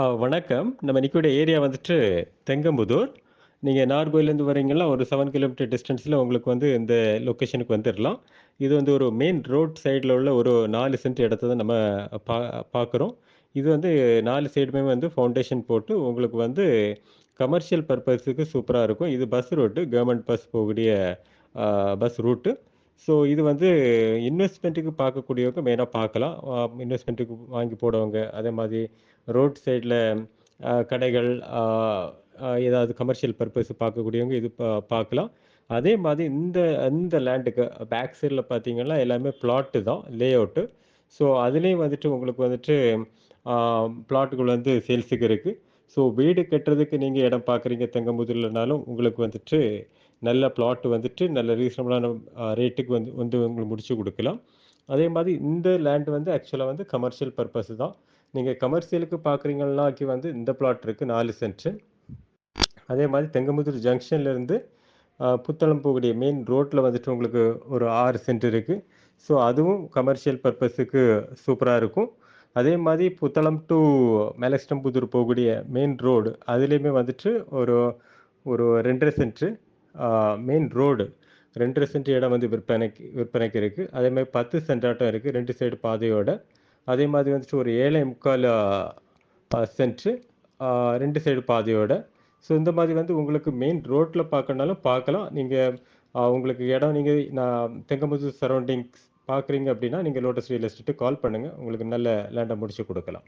ஆ வணக்கம். நம்ம நிக்கக்கூடிய ஏரியா வந்துட்டு தெங்கம்புதூர். நீங்கள் நார்கோயிலேருந்து வரீங்கன்னா, ஒரு செவன் கிலோமீட்டர் டிஸ்டன்ஸில் உங்களுக்கு வந்து இந்த லொக்கேஷனுக்கு வந்துடலாம் இது வந்து ஒரு மெயின் ரோட் சைடில் உள்ள ஒரு நாலு சென்ட் இடத்த தான் நம்ம பா பார்க்குறோம். இது வந்து நாலு சைடுமே வந்து ஃபவுண்டேஷன் போட்டு உங்களுக்கு வந்து கமர்ஷியல் பர்பஸுக்கு சூப்பராக இருக்கும். இது பஸ் ரோட்டு. கவர்மெண்ட் பஸ் போகக்கூடிய பஸ் ரூட்டு. ஸோ இது வந்து இன்வெஸ்ட்மெண்ட்டுக்கு பார்க்கக்கூடியவங்க மெயினாக பார்க்கலாம். இன்வெஸ்ட்மெண்ட்டுக்கு வாங்கி போடவங்க, அதே மாதிரி ரோட் சைடில் கடைகள், ஏதாவது கமர்ஷியல் பர்பஸ் பார்க்கக்கூடியவங்க இது பார்க்கலாம். அதே மாதிரி இந்த இந்த லேண்டுக்கு பேக் சைடில் பார்த்தீங்கன்னா, எல்லாமே பிளாட்டு தான் லே அவுட்டு. ஸோ அதுலேயும் வந்துட்டு உங்களுக்கு வந்துட்டு பிளாட்டுகள் வந்து சேல்ஸுக்கு இருக்குது ஸோ வீடு கட்டுறதுக்கு நீங்கள் இடம் பார்க்குறீங்க தெங்கம்புதூர்லனாலும், உங்களுக்கு வந்துட்டு நல்ல பிளாட் வந்துட்டு நல்ல ரீசனபிளான ரேட்டுக்கு வந்து வந்து உங்களுக்கு முடிச்சு கொடுக்கலாம் அதே மாதிரி இந்த லேண்ட் வந்து ஆக்சுவலாக வந்து கமர்ஷியல் பர்பஸ் தான். நீங்கள் கமர்ஷியலுக்கு பார்க்குறீங்கன்னாக்கி வந்து இந்த பிளாட் இருக்குது நாலு சென்ட்ரு அதே மாதிரி தெங்கம்புதூர் ஜங்ஷன்லேருந்து புத்தளம் போகக்கூடிய மெயின் ரோட்டில் வந்துட்டு உங்களுக்கு ஒரு ஆறு சென்ட் இருக்குது ஸோ அதுவும் கமர்ஷியல் பர்பஸுக்கு சூப்பராக இருக்கும். அதே மாதிரி புத்தளம் டூ மேலக்ஸ்டம்புதூர் போகக்கூடிய மெயின் ரோடு அதுலேயுமே வந்துட்டு ஒரு ஒரு ரெண்டரை சென்ட்ரு மெயின் ரோடு 2 1/2 சென்ட் இடம் வந்து விற்பனைக்கு விற்பனைக்கு இருக்குது அதே மாதிரி 10 சென்டாட்டம் இருக்குது ரெண்டு சைடு பாதையோட. அதே மாதிரி வந்துட்டு ஒரு ஏழை முக்கால் சென்ட்ரு ரெண்டு சைடு பாதையோட. ஸோ இந்த மாதிரி வந்து உங்களுக்கு மெயின் ரோட்டில் பார்க்கணும்னாலும் பார்க்கலாம். நீங்கள் உங்களுக்கு இடம் நீங்கள் நான் தெங்கம்புதூர் சரௌண்டிங்ஸ் பார்க்குறீங்க அப்படின்னா, நீங்கள் லோட்டஸ் ரியல் எஸ்டேட்டு கால் பண்ணுங்கள் உங்களுக்கு நல்ல லேண்டை முடிச்சு கொடுக்கலாம்